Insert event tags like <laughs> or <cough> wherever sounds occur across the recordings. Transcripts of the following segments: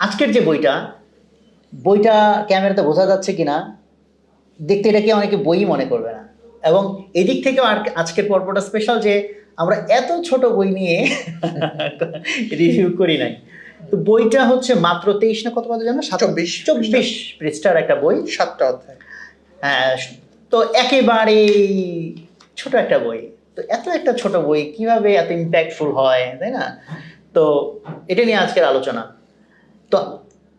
আজকের যে বইটা বইটা ক্যামেরাতে বোঝা যাচ্ছে কি না দেখতে এটাকে অনেকে বই মনে করবে না। এবং এদিক থেকেও আর আজকের পর্বটা স্পেশাল যে আমরা এত ছোট বই নিয়ে <laughs> রিভিউ করি নাই। তো বইটা হচ্ছে মাত্র তেইশ না কত কত জানো? চব্বিশ। চব্বিশ পৃষ্ঠার একটা বই। সাতটা অধ্যায়। হ্যাঁ তো একেবারে ছোট একটা বই। তো এত একটা ছোট বই কীভাবে এত ইম্প্যাক্টফুল হয় তাই না? তো এটা নিয়ে আজকের আলোচনা। তো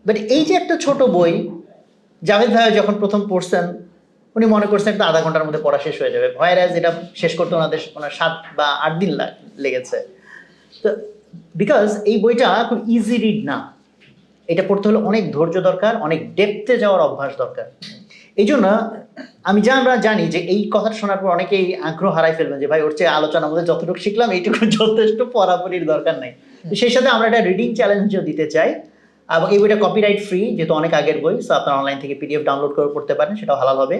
বাট এই যে একটা ছোট বই, জাভেদ ভাই যখন প্রথম পড়ছেন, উনি মনে করছেন একটা আধা ঘণ্টার মধ্যে পড়া শেষ হয়ে যাবে। ভয়েরাজ এটা শেষ করতে ওনাদের, ওনার সাত বা আট দিন লেগেছে। তো বিকজ এই বইটা খুব ইজি রিড না। এটা পড়তে হলে অনেক ধৈর্য দরকার, অনেক ডেপথে যাওয়ার অভ্যাস দরকার। এই জন্য আমি যা আমরা জানি যে এই কথাটা শোনার পর অনেকেই আগ্রহ হারাই ফেলবেন যে, ভাই, ওর চেয়ে আলোচনা আমাদের যতটুকু শিখলাম, এইটুকু যথেষ্ট পড়াপড়ির দরকার নাই। সেই সাথে আমরা একটা রিডিং চ্যালেঞ্জও দিতে চাই। এবং এই বইটা কপিরাইট ফ্রি যেহেতু অনেক আগের বই সো আপনারা অনলাইন থেকে পিডিএফ ডাউনলোড করে পড়তে পারেন, সেটাও হালাল হবে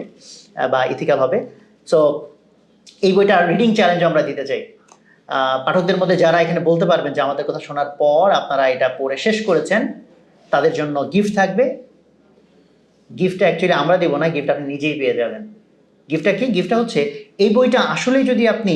বা ইথিক্যাল হবে। সো এই বইটা রিডিং চ্যালেঞ্জ আমরা দিতে চাই। পাঠকদের মধ্যে যারা এখানে বলতে পারবেন যে আমাদের কথা শোনার পর আপনারা এটা পড়ে শেষ করেছেন, তাদের জন্য গিফট থাকবে। গিফটটা অ্যাকচুয়ালি আমরা দেবো না গিফট আপনি নিজেই পেয়ে যাবেন। গিফটটা কি? গিফটটা হচ্ছে, এই বইটা আসলেই যদি আপনি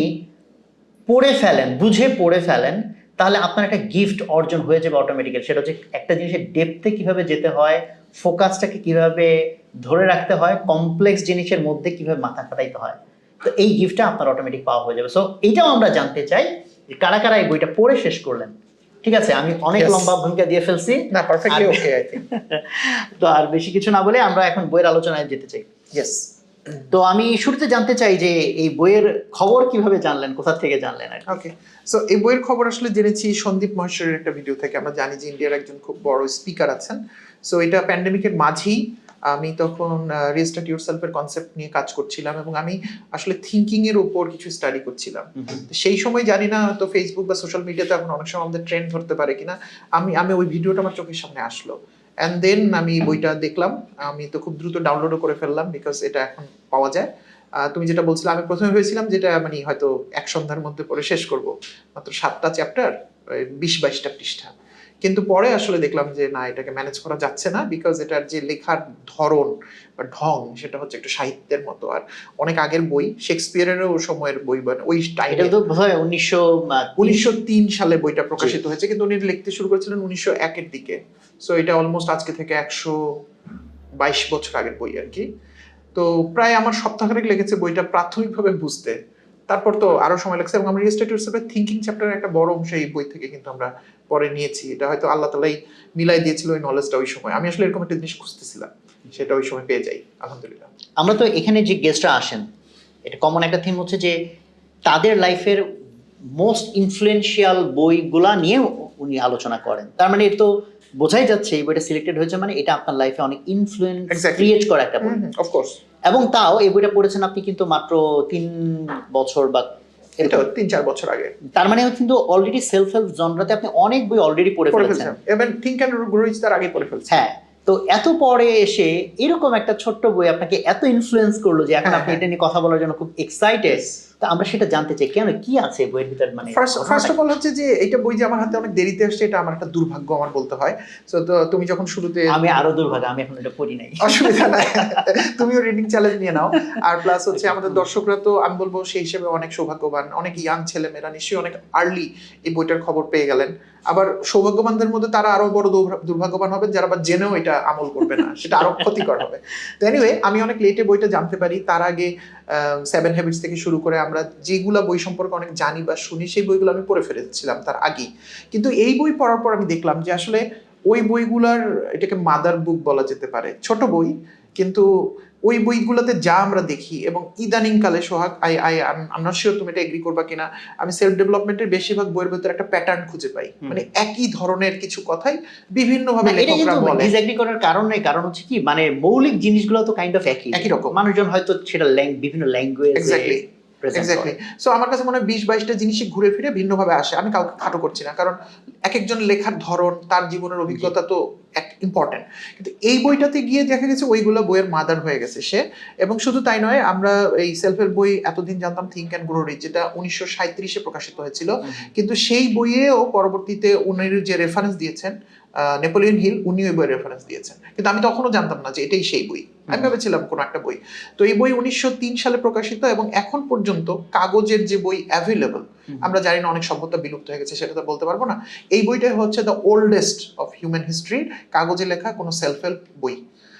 পড়ে ফেলেন, বুঝে পড়ে ফেলেন তাহলে আপনার একটা গিফট অর্জন হয়ে যাবে অটোমেটিক্যাল সেটা হচ্ছে একটা জিনিসের ডেপথে কীভাবে যেতে হয় ফোকাসটাকে কীভাবে ধরে রাখতে হয় কমপ্লেক্স জিনিসের মধ্যে কীভাবে মাথা খাটাইতে হয়। তো এই গিফটটা আপনার অটোমেটিক পাওয়া হয়ে যাবে। সো এইটাও আমরা জানতে চাই যে কারা কারা এই বইটা পড়ে শেষ করলেন। ঠিক আছে? আমি অনেক লম্বা ভূমিকা দিয়ে ফেলছি। না পারফেক্টলি ওকে <laughs> তো আর বেশি কিছু না বলে আমরা এখন বইয়ের আলোচনায় যেতে চাই। ইয়েস তো আমি শুরুতে জানতে চাই যে এই বইয়ের খবর কীভাবে জানলেন কোথা থেকে জানলেন আর ওকে সো এই বইয়ের খবর আসলে জেনেছি সন্দীপ মহেশ্বরের একটা ভিডিও থেকে। আমরা জানি যে ইন্ডিয়ার একজন খুব বড় স্পিকার আছেন। সো এটা প্যান্ডেমিকের মাঝেই আমি তখন রিস্টার্ট ইউর সেলফের কনসেপ্ট নিয়ে কাজ করছিলাম এবং আমি আসলে থিঙ্কিং এর উপর কিছু স্টাডি করছিলাম। সেই সময় জানি না তো ফেসবুক বা সোশ্যাল মিডিয়াতে এখন অনেক সময় আমাদের ট্রেন্ড ধরতে পারে কিনা। আমি আমি ওই ভিডিওটা আমার চোখের সামনে আসলো। অ্যান্ড দেন আমি বইটা দেখলাম। আমি তো খুব দ্রুত ডাউনলোডও করে ফেললাম বিকজ এটা এখন পাওয়া যায়। তুমি যেটা বলছিলে, আমি প্রথমে ভেবেছিলাম যেটা মানে হয়তো এক সন্ধ্যার মধ্যে পরে শেষ করব। মাত্র সাতটা চ্যাপ্টার বিশ বাইশটা পৃষ্ঠা। কিন্তু পরে আসলে দেখলাম যে না এটাকে ম্যানেজ করা যাচ্ছে না বিকজ এটার যে লেখার ধরন বা ঢং সেটা হচ্ছে একটু সাহিত্যের মতো। আর অনেক আগের বই শেক্সপিয়ারেরও সময়ের বই মানে ওই টাইমে তো হয় উনিশশো উনিশশো তিন সালে বইটা প্রকাশিত হয়েছে কিন্তু উনি লিখতে শুরু করেছিলেন উনিশশো একের দিকে। সো এটা অলমোস্ট আজকে থেকে একশো বাইশ বছর আগের বই আর কি। তো প্রায় আমার সপ্তাহখানেক লেগেছে বইটা প্রাথমিকভাবে বুঝতে। তারপর তো আরও সময় লাগছে এবং আমরা রিস্টেট ইউরসেলফের থিঙ্কিং চ্যাপ্টারের একটা বড় অংশ এই বই থেকে কিন্তু আমরা পরে নিয়েছি। এটা হয়তো আল্লাহ তালাই মিলাই দিয়েছিল ওই নলেজটা ওই সময়। আমি আসলে এরকম একটা জিনিস খুঁজতেছিলাম সেটা ওই সময় পেয়ে যাই আলহামদুলিল্লাহ। আমরা তো এখানে যে গেস্টরা আসেন এটা কমন একটা থিম হচ্ছে যে তাদের লাইফের মোস্ট ইনফ্লুয়েন্সিয়াল বইগুলা নিয়ে উনি আলোচনা করেন। তার মানে এর তো বোঝাই যাচ্ছে এই বইটা সিলেক্টেড হয়েছে মানে এটা আপনার লাইফে অনেক ইনফ্লুয়েন্স. ক্রিয়েট করা একটা বই। অফকোর্স এবং তাও এই বইটা পড়েছেন আপনি কিন্তু মাত্র তিন বছর বা এটা তিন চার বছর আগে। তার মানে কিন্তু অলরেডি সেলফ হেল্প জনরাতে আপনি অনেক বই অলরেডি পড়ে ফেলেছেন। এবং থিঙ্ক অ্যান্ড গ্রো রিচ তার আগে পড়ে ফেলছেন। হ্যাঁ তো এত পরে এসে এরকম একটা ছোট্ট বই আপনাকে এত ইনফ্লুয়েন্স করল যে এখন হ্যাঁ, আপনি হ্যাঁ। এটা নিয়ে কথা বলার জন্য খুব এক্সাইটেড তো আমরা সেটা জানতে চাই কেন কি আছে বইয়ের ভিতর? মানে ফার্স্ট অফ অল হচ্ছে যে এটা বই যে আমার হাতে অনেক দেরিতে আসছে এটা আমার একটা দুর্ভাগ্য আমার বলতে হয়। সো তো তুমি যখন শুরুতে আমি আরও দুর্ভাগ্য আমি এখন এটা পড়ি নাই। অসুবিধা নাই। তুমিও রিডিং চ্যালেঞ্জ নিয়ে নাও। আর প্লাস হচ্ছে আমাদের দর্শকরা তো আমি বলব সেই হিসেবে অনেক সৌভাগ্যবান অনেক ইয়াং ছেলে মেয়েরা নিশ্চয়ই অনেক আর্লি এই বইটার খবর পেয়ে গেলেন। আবার সৌভাগ্যবানদের মধ্যে তারা আরও বড় দুর্ভাগ্যবান হবেন যারা আবার জেনেও এটা আমল করবে না সেটা আরও ক্ষতিকর হবে। তো এনিওয়ে আমি অনেক লেটে বইটা জানতে পারি। তার আগে সেভেন হ্যাবিটস থেকে শুরু করে আমরা যেগুলা বই সম্পর্কে অনেক জানি বা শুনি, সেই বইগুলো আমি পড়ে ফেলেছিলাম তার আগেই। কিন্তু এই বই পড়ার পর আমি দেখলাম যে আসলে ওই বইগুলার এটাকে মাদার বুক বলা যেতে পারে, ছোট বই। কিন্তু ওই বইগুলোতে যা আমরা দেখি এবং ইদানিং কালে সোহাগ আই আই আমরা শিওর তুমি এটা এগ্রি করবা কিনা আমি সেলফ ডেভেলপমেন্টের বেশিরভাগ বইয়ের ভিতরে একটা প্যাটার্ন খুঁজে পাই। মানে একই ধরনের কিছু কথাই বিভিন্ন ভাবে লেখকরা বলে। ডিসএগ্রি করার কারণ নেই কারণ হচ্ছে কি মানে মৌলিক জিনিসগুলো তো কাইন্ড অফ একই। একই রকম। মানুষজন হয়তো সেটা ল্যাং- বিভিন্ন ল্যাঙ্গুয়েজ এক্স্যাক্টলি এক্স্যাক্টলি সো আমার কাছে মনে হয় বিশ বাইশটা জিনিসই ঘুরে ফিরে ভিন্নভাবে আসে। আমি কাউকে খাটো করছি না কারণ এক একজন লেখার ধরন তার জীবনের অভিজ্ঞতা তো এক ইম্পর্টেন্ট কিন্তু এই বইটাতে গিয়ে দেখা গেছে ওইগুলো বইয়ের মাদার হয়ে গেছে সে। এবং শুধু তাই নয় আমরা এই সেলফের হেল্প বই এতদিন জানতাম থিঙ্ক অ্যান্ড গ্রো রিচ যেটা উনিশশো সাঁত্রিশে প্রকাশিত হয়েছিল। কিন্তু সেই বইয়েও পরবর্তীতে উনি যে রেফারেন্স দিয়েছেন নেপোলিয়ন হিল উনি ওই বইয়ের রেফারেন্স দিয়েছেন। কিন্তু আমি তখনও জানতাম না যে এটাই সেই বই। আমি ভেবেছিলাম কোনো একটা বই। তো এই বই উনিশশো তিন সালে প্রকাশিত এবং এখন পর্যন্ত কাগজের যে বই অ্যাভেলেবল আমরা জানি না অনেক সভ্যতা বিলুপ্ত হয়ে গেছে সেটা তো বলতে পারব না। এই বইটাই হচ্ছে the oldest of human history কাগজে লেখা কোনো সেলফ হেল্প বই।